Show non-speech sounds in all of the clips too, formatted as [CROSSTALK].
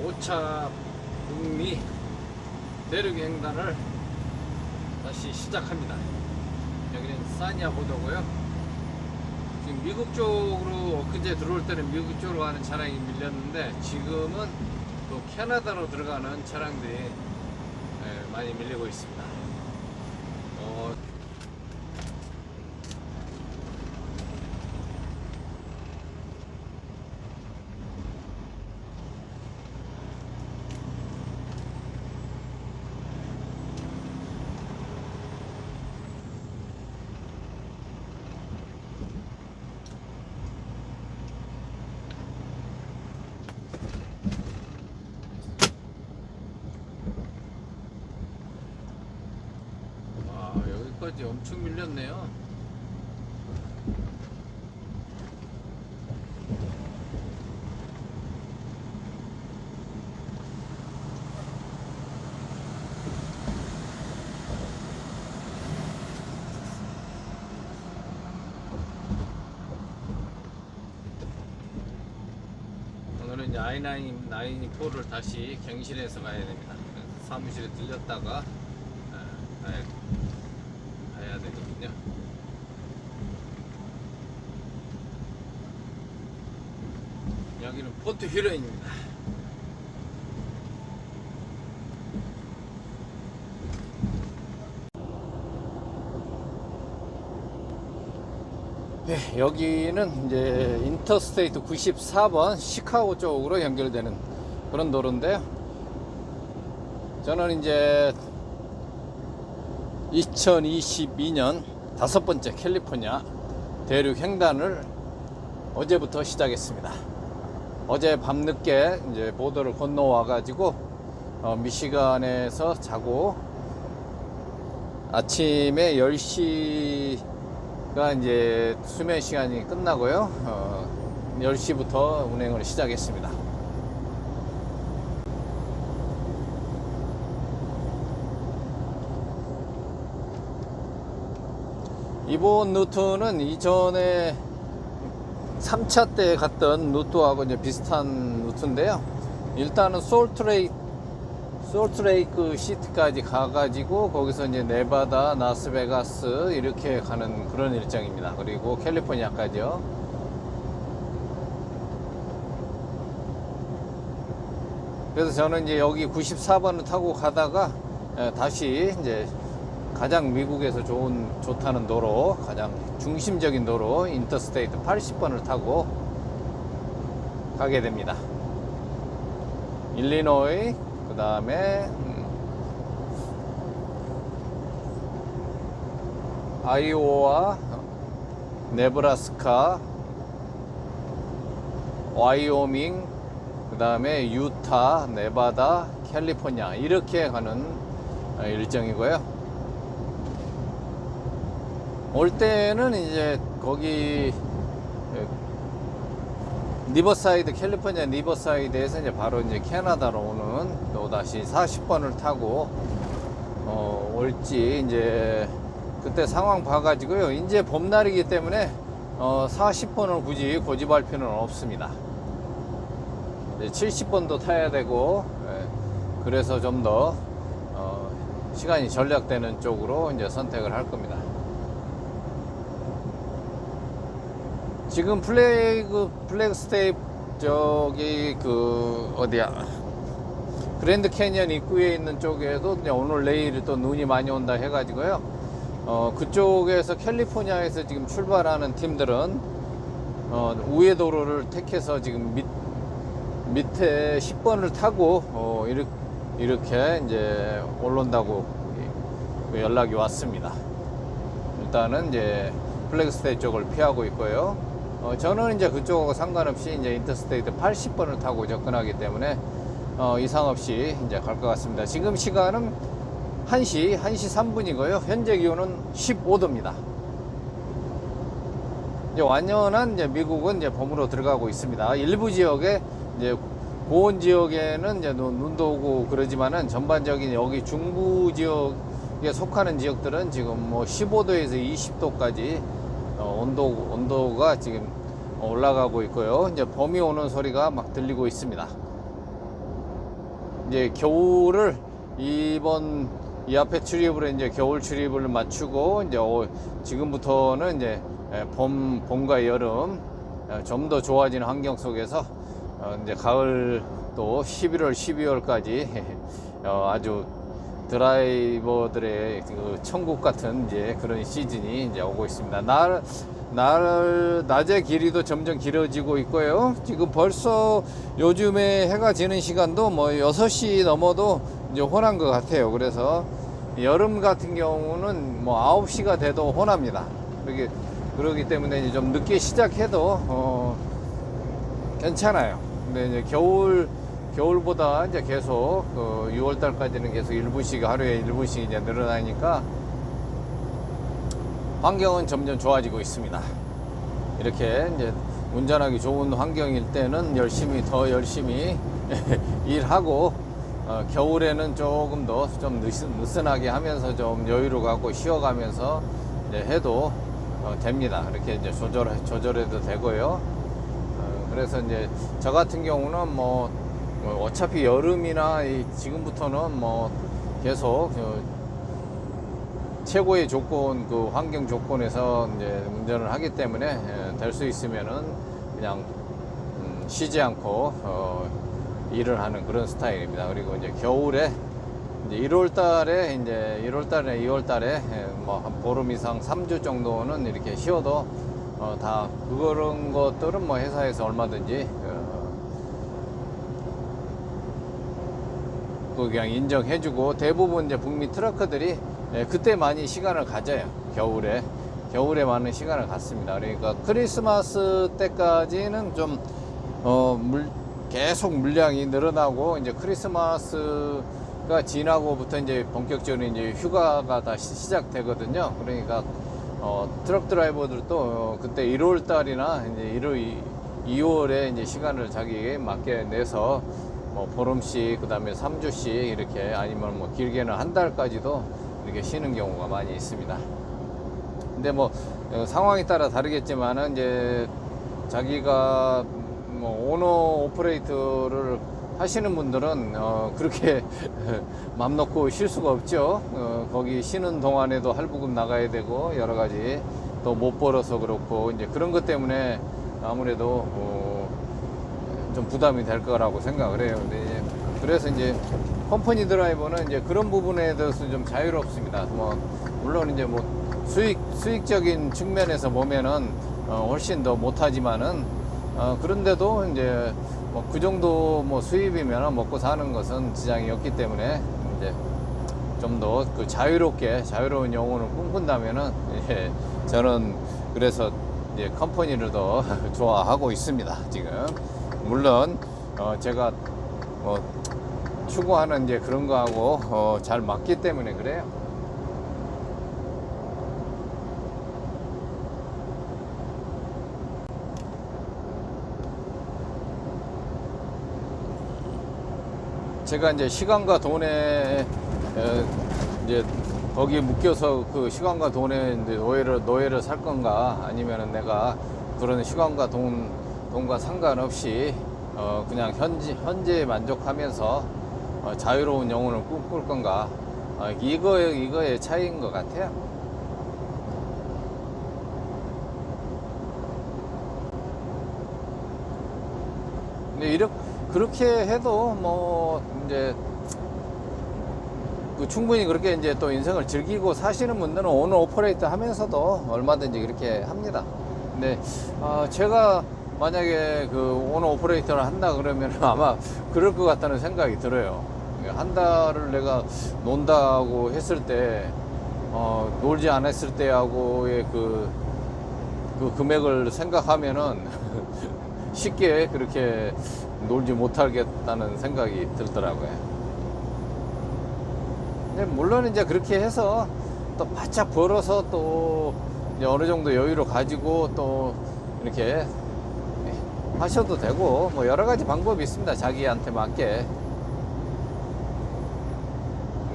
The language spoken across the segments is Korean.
5차 북미 대륙 횡단을 다시 시작합니다. 여기는 사니아 보도고요. 지금 미국 쪽으로 엊그제 들어올 때는 미국 쪽으로 가는 차량이 밀렸는데 지금은 또 캐나다로 들어가는 차량들이 예, 많이 밀리고 있습니다. 어, 와, 여기까지 엄청 밀렸네요. 오늘은 이제 i9, 9-4를 다시 경실해서 가야 됩니다. 사무실에 들렸다가 아, 가야, 가야 되거든요. 여기는 포트 휴런입니다. 네, 여기는 이제 인터스테이트 94번 시카고 쪽으로 연결되는 그런 도로인데요. 저는 이제 2022년 다섯 번째 캘리포니아 대륙 횡단을 어제부터 시작했습니다. 어제 밤늦게 이제 보도를 건너와 가지고 어, 미시간에서 자고 아침에 10시가 이제 수면 시간이 끝나고요. 어, 10시부터 운행을 시작했습니다. 이번 루트는 이전에 3차 때 갔던 루트하고 이제 비슷한 루트인데요. 일단은 솔트레이크, 솔트레이크 시티까지 가가지고 거기서 이제 네바다, 나스베가스 이렇게 가는 그런 일정입니다. 그리고 캘리포니아까지요. 그래서 저는 이제 여기 94번을 타고 가다가 에, 다시 이제 가장 미국에서 좋은 좋다는 도로, 가장 중심적인 도로 인터스테이트 80번을 타고 가게 됩니다. 일리노이, 그 다음에 음, 아이오와 네브라스카, 와이오밍, 그 다음에 유타, 네바다, 캘리포니아 이렇게 가는 어, 일정이고요. 올 때는 이제 거기 예, 리버사이드 캘리포니아 리버사이드에서 이제 바로 이제 캐나다로 오는 또 다시 40번을 타고 어 올지 이제 그때 상황 봐가지고요 이제 봄날이기 때문에 어 40번을 굳이 고집할 필요는 없습니다 70번도 타야 되고 예, 그래서 좀더 어, 시간이 절약되는 쪽으로 이제 선택을 할 겁니다. 지금 플래그 플래그 스테이프 저기 그 어디야 그랜드 캐니언 입구에 있는 쪽에도 이제 오늘 내일 또 눈이 많이 온다 해가지고요. 어 그쪽에서 캘리포니아에서 지금 출발하는 팀들은 어 우회 도로를 택해서 지금 밑 밑에 10번을 타고 어 이렇게 이렇게 이제 올라온다고 연락이 왔습니다. 일단은 이제 플래그스테이 쪽을 피하고 있고요. 어, 저는 이제 그쪽하고 상관없이 이제 인터스테이트 80번을 타고 접근하기 때문에 어, 이상 없이 이제 갈 것 같습니다. 지금 시간은 1시, 1시 3분이고요. 현재 기온은 15도입니다. 이제 완연한 이제 미국은 이제 봄으로 들어가고 있습니다. 일부 지역에 이제 고온 지역에는 이제 눈- 눈도 오고 그러지만은 전반적인 여기 중부 지역에 속하는 지역들은 지금 뭐 15도에서 20도까지 어, 온도 온도가 지금 올라가고 있고요. 이제 봄이 오는 소리가 막 들리고 있습니다. 이제 겨울을 이번 이 앞에 출입으로 이제 겨울 출입을 맞추고 이제 어, 지금부터는 이제 에, 봄 봄과 여름 좀 더 좋아지는 환경 속에서 어, 이제 가을 또 11월 12월까지 어, 아주 드라이버들의 그 천국 같은 이제 그런 시즌이 이제 오고 있습니다. 날, 날, 낮의 길이도 점점 길어지고 있고요. 지금 벌써 요즘에 해가 지는 시간도 뭐 6시 넘어도 이제 혼한 것 같아요. 그래서 여름 같은 경우는 뭐 9시가 돼도 혼합니다. 그러기, 그러기 때문에 이제 좀 늦게 시작해도, 어, 괜찮아요. 근데 이제 겨울, 겨울보다 이제 계속 그 6월 달까지는 계속 1분씩 하루에 1분씩 이제 늘어나니까 환경은 점점 좋아지고 있습니다. 이렇게 이제 운전하기 좋은 환경일 때는 열심히 더 열심히 [LAUGHS] 일하고 어, 겨울에는 조금 더 좀 느슨하게 하면서 좀 여유를 갖고 쉬어가면서 해도 어, 됩니다. 이렇게 이제 조절 조절해도 되고요. 어, 그래서 이제 저 같은 경우는 뭐, 뭐 어차피 여름이나 이 지금부터는 뭐 계속 그 최고의 조건 그 환경 조건에서 이제 운전을 하기 때문에 될 수 있으면은 그냥 음, 쉬지 않고 어, 일을 하는 그런 스타일입니다. 그리고 이제 겨울에 이제 1월 달에 이제 1월 달에 2월 달에 뭐한 보름 이상 3주 정도는 이렇게 쉬어도 어, 다 그런 것들은 뭐 회사에서 얼마든지 그냥 인정해주고 대부분 이제 북미 트러크들이 예, 그때 많이 시간을 가져요. 겨울에 겨울에 많은 시간을 갖습니다. 그러니까 크리스마스 때까지는 좀 어, 물, 계속 물량이 늘어나고 이제 크리스마스가 지나고부터 이제 본격적으로 이제 휴가가 다시 시작되거든요. 그러니까 어, 트럭 드라이버들도 어, 그때 1월 달이나 이제 1월 2월에 이제 시간을 자기에게 맞게 내서 뭐 보름씩 그다음에 3주씩 이렇게 아니면 뭐 길게는 한 달까지도 이렇게 쉬는 경우가 많이 있습니다. 근데 뭐 어, 상황에 따라 다르겠지만은 이제 자기가 뭐 오너 오퍼레이터를 하시는 분들은 어 그렇게 [LAUGHS] 맘 놓고 쉴 수가 없죠. 어 거기 쉬는 동안에도 할부금 나가야 되고 여러 가지 또 못 벌어서 그렇고 이제 그런 것 때문에 아무래도 어 좀 부담이 될 거라고 생각을 해요. 근데 이제 그래서 이제 컴퍼니 드라이버는 이제 그런 부분에 대해서 좀 자유롭습니다. 뭐 물론 이제 뭐 수익 수익적인 측면에서 보면은 어 훨씬 더 못하지만은 어 그런데도 이제 뭐 그 정도 뭐 수입이면 먹고 사는 것은 지장이 없기 때문에 이제 좀 더 그 자유롭게 자유로운 영혼을 꿈꾼다면은 예, 저는 그래서 이제 컴퍼니를 더 [LAUGHS] 좋아하고 있습니다 지금 물론 어 제가 뭐 추구하는 이제 그런 거하고 어, 잘 맞기 때문에 그래요. 제가 이제 시간과 돈에 어, 이제 거기에 묶여서 그 시간과 돈에 이제 노예를 노예를 살 건가 아니면은 내가 그런 시간과 돈 돈과 상관없이 어 그냥 현지 현재에 만족하면서 어, 자유로운 영혼을 꿈꿀 건가 어, 이거 이거의 차이인 것 같아요. 근데 이렇게 그렇게 해도 뭐 이제 그 충분히 그렇게 이제 또 인생을 즐기고 사시는 분들은 오늘 오퍼레이터 하면서도 얼마든지 그렇게 합니다. 근데 어, 제가 만약에 그 오너 오퍼레이터를 한다 그러면 [LAUGHS] 아마 그럴 것 같다는 생각이 들어요. 한 달을 내가 논다고 했을 때, 어, 놀지 않았을 때하고의 그, 그 금액을 생각하면은 [LAUGHS] 쉽게 그렇게 놀지 못하겠다는 생각이 들더라고요. 근데 물론 이제 그렇게 해서 또 바짝 벌어서 또 어느 정도 여유를 가지고 또 이렇게 하셔도 되고 뭐 여러 가지 방법이 있습니다. 자기한테 맞게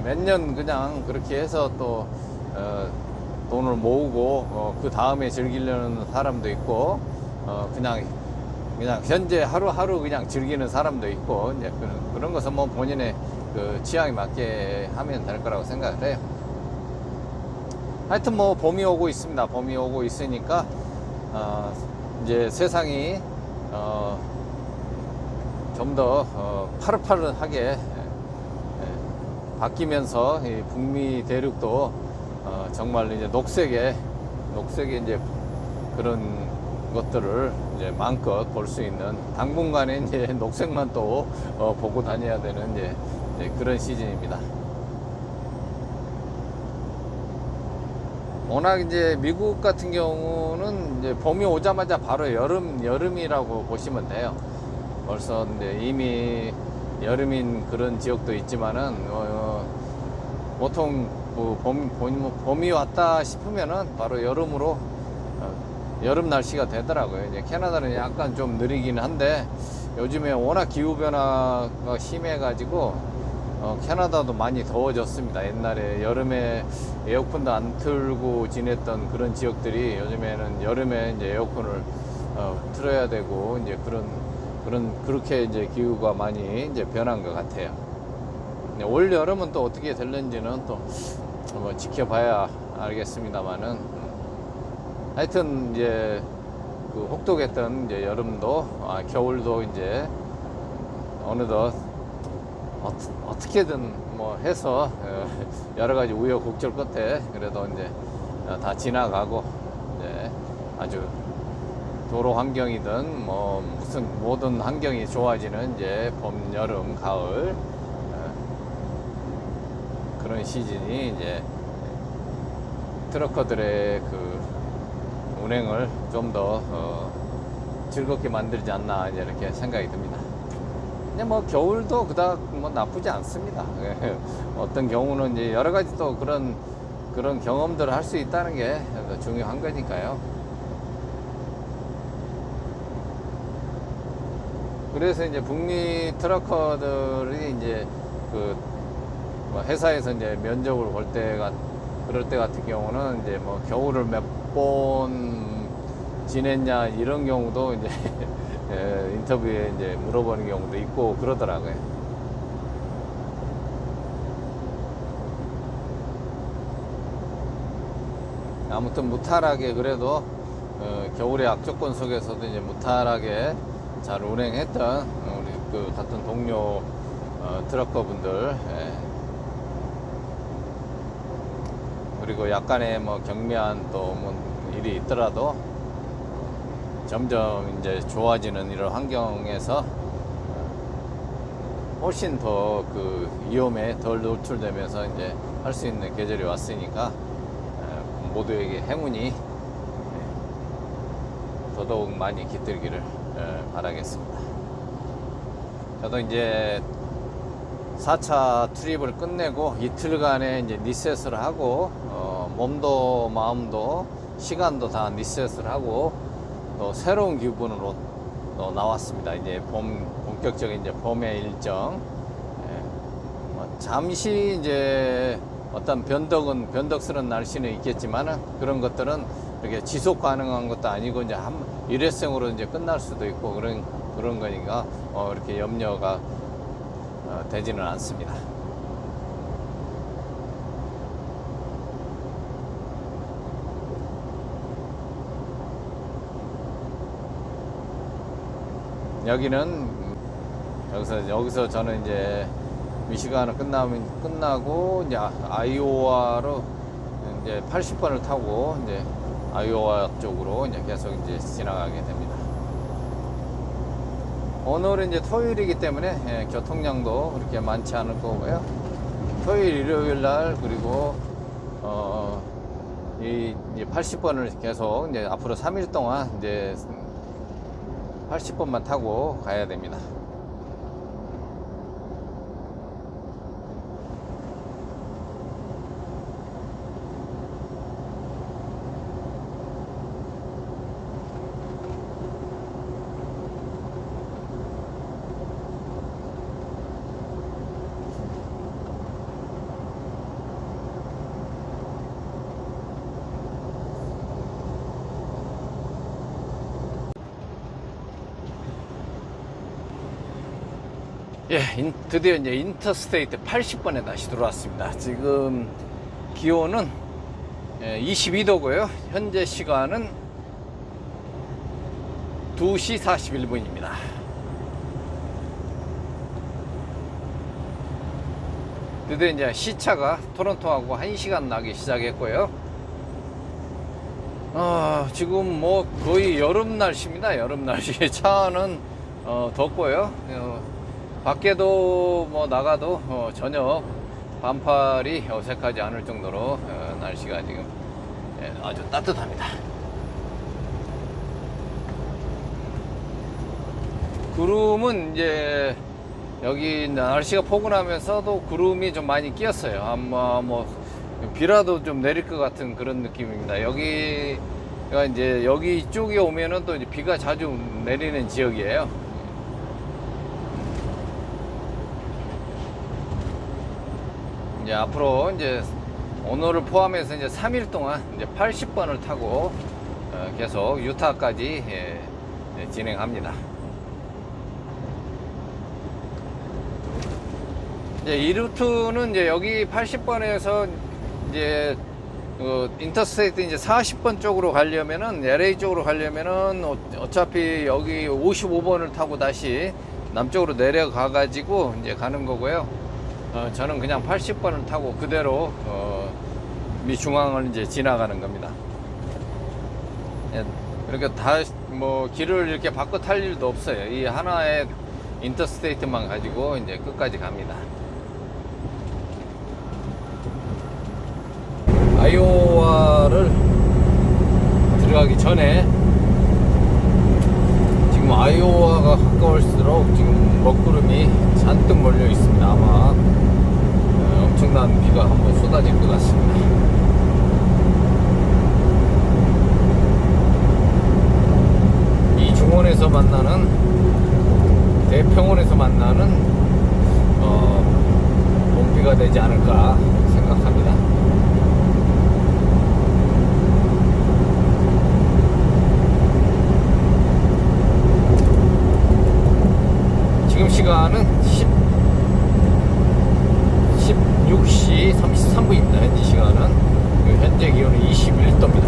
몇 년 그냥 그렇게 해서 또 어, 돈을 모으고 어, 그 다음에 즐기려는 사람도 있고 어, 그냥 그냥 현재 하루하루 그냥 즐기는 사람도 있고 이제 그런 그런 것은 뭐 본인의 그 취향에 맞게 하면 될 거라고 생각을 해요. 하여튼 뭐 봄이 오고 있습니다. 봄이 오고 있으니까 어, 이제 세상이 어, 좀더 어, 파릇파릇하게 예, 예, 바뀌면서 이 북미 대륙도 어, 정말 이제 녹색의 녹색의 이제 그런 것들을 이제 마음껏 볼 수 있는 당분간에 이제 [LAUGHS] 녹색만 또 어, 보고 다녀야 되는 이제, 이제 그런 시즌입니다. 워낙 이제 미국 같은 경우는 이제 봄이 오자마자 바로 여름 여름이라고 보시면 돼요. 벌써 이제 이미 여름인 그런 지역도 있지만은 어, 어, 보통 뭐 봄, 봄, 봄이 왔다 싶으면은 바로 여름으로 어, 여름 날씨가 되더라고요. 이제 캐나다는 약간 좀 느리긴 한데 요즘에 워낙 기후 변화가 심해가지고 어, 캐나다도 많이 더워졌습니다. 옛날에 여름에 에어컨도 안 틀고 지냈던 그런 지역들이 요즘에는 여름에 이제 에어컨을 어, 틀어야 되고 이제 그런 그런 그렇게 이제 기후가 많이 이제 변한 것 같아요. 네, 올 여름은 또 어떻게 될는지는 또 뭐 지켜봐야 알겠습니다만은 음, 하여튼 이제 그 혹독했던 이제 여름도 아, 겨울도 이제 어느덧 어, 떻게든뭐 해서 어, 여러 가지 우여곡절 끝에 그래도 이제 어, 다 지나가고 이제 아주 도로 환경이든 뭐 무슨 모든 환경이 좋아지는 이제 봄, 여름, 가을 어, 그런 시즌이 이제 트럭커들의 그 운행을 좀더 어, 즐겁게 만들지 않나 이제 이렇게 생각이 듭니다. 근데 뭐 겨울도 그닥 뭐 나쁘지 않습니다. [LAUGHS] 예. 어떤 경우는 이제 여러 가지 또 그런 그런 경험들을 할 수 있다는 게 중요한 거니까요. 그래서 이제 북미 트럭커들이 이제 그뭐 회사에서 이제 면접을 볼 때가 그럴 때 같은 경우는 이제 뭐 겨울을 몇 번 지냈냐 이런 경우도 이제 예, [LAUGHS] 인터뷰에 이제 물어보는 경우도 있고 그러더라고요. 아무튼 무탈하게 그래도 어, 겨울의 악조건 속에서도 이제 무탈하게 잘 운행했던 우리 그 같은 동료 어, 트럭커 분들 예. 그리고 약간의 뭐 경미한 또 뭐 일이 있더라도 점점 이제 좋아지는 이런 환경에서 훨씬 더 그 위험에 덜 노출되면서 이제 할 수 있는 계절이 왔으니까 에, 모두에게 행운이 에, 더더욱 많이 깃들기를 에, 바라겠습니다. 저도 이제 4차 트립을 끝내고 이틀간의 이제 리셋을 하고 어, 몸도 마음도 시간도 다 리셋을 하고 또 새로운 기분으로 또 나왔습니다. 이제 봄 본격적인 이제 봄의 일정. 예. 뭐 잠시 이제 어떤 변덕은 변덕스러운 날씨는 있겠지만은 그런 것들은 이렇게 지속 가능한 것도 아니고 이제 한 일회성으로 이제 끝날 수도 있고 그런 그런 거니까 어, 이렇게 염려가 어, 되지는 않습니다. 여기는 여기서 여기서 저는 이제 미시간을 끝나면 끝나고 이제 아- 아이오와로 이제 80번을 타고 이제 아이오와 쪽으로 이제 계속 이제 지나가게 됩니다. 오늘은 이제 토요일이기 때문에 예, 교통량도 그렇게 많지 않을 거고요. 토요일, 일요일 날 그리고 어, 이 이제 80번을 계속 이제 앞으로 3일 동안 이제 80번만 타고 가야 됩니다. 예, 인- 드디어 이제 인터스테이트 80번에 다시 들어왔습니다. 지금 기온은 22도고요. 현재 시간은 2시 41분입니다. 드디어 이제 시차가 토론토하고 1시간 나기 시작했고요. 아, 지금 뭐 거의 여름 날씨입니다. 여름 날씨. 차는 어, 덥고요. 어, 밖에도 뭐 나가도 어, 전혀 반팔이 어색하지 않을 정도로 어, 날씨가 지금 예, 아주 따뜻합니다. 구름은 이제 여기 날씨가 포근하면서도 구름이 좀 많이 끼었어요. 아마 뭐 비라도 좀 내릴 것 같은 그런 느낌입니다. 여기가 이제 여기 이쪽에 오면은 또 비가 자주 내리는 지역이에요. 이제 앞으로 이제 오늘을 포함해서 이제 3일 동안 이제 80번을 타고 어, 계속 유타까지 예, 예, 진행합니다. 이제 이 루트는 이제 여기 80번에서 이제 어, 인터스테이트 이제 40번 쪽으로 가려면은 LA 쪽으로 가려면은 어- 어차피 여기 55번을 타고 다시 남쪽으로 내려가 가지고 이제 가는 거고요. 어, 저는 그냥 80번을 타고 그대로 어, 미 중앙을 이제 지나가는 겁니다. 예, 이렇게 다 뭐 길을 이렇게 바꿔 탈 일도 없어요. 이 하나의 인터스테이트만 가지고 이제 끝까지 갑니다. 아이오와를 들어가기 전에 지금 아이오와가 가까울수록 지금 먹구름이 잔뜩 몰려 있습니다. 아마 어, 엄청난 비가 한번 쏟아질 것 같습니다. 이 중원에서 만나는 대평원에서 만나는 어, 봄비가 되지 않을까 생각합니다. 지금 시간은 10, 16시 33분입니다. 현재 기온은 21도입니다.